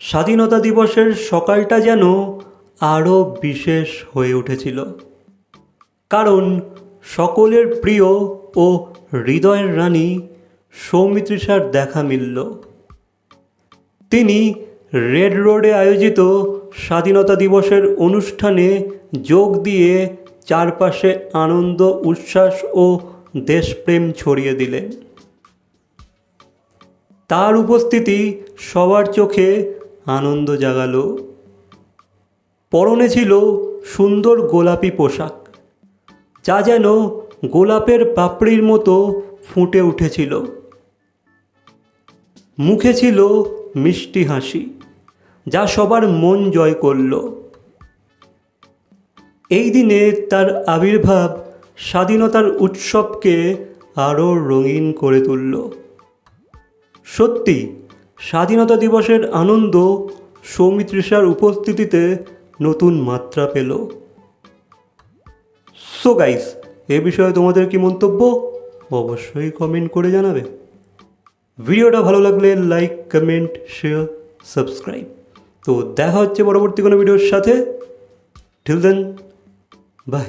স্বাধীনতা দিবসের সকালটা যেন আরও বিশেষ হয়ে উঠেছিল। কারণ সকলের প্রিয় ও হৃদয়ের রানী সৌমিত্রিষার দেখা মিলল। তিনি রেড রোডে আয়োজিত স্বাধীনতা দিবসের অনুষ্ঠানে যোগ দিয়ে চারপাশে আনন্দ, উচ্ছ্বাস ও দেশপ্রেম ছড়িয়ে দিলেন। তার উপস্থিতি সবার চোখে আনন্দ জাগালো। পরনে ছিল সুন্দর গোলাপি পোশাক। যা যেন গোলাপের পাপড়ির মতো ফুটে উঠেছিল। মুখে ছিল মিষ্টি হাসি, যা সবার মন জয় করল। এই দিনে তার আবির্ভাব স্বাধীনতার উৎসবকে আরও রঙিন করে তুলল। সত্যি স্বাধীনতা দিবসের আনন্দ সৌমিত্রিষার উপস্থিতিতে নতুন মাত্রা পেল। সো গাইস এ বিষয়ে তোমাদের কি মন্তব্য? অবশ্যই কমেন্ট করে জানাবে। ভিডিওটা ভালো লাগলে লাইক কমেন্ট শেয়ার সাবস্ক্রাইব তো দেখা হচ্ছে পরবর্তী কোনো ভিডিওর সাথে। Till then by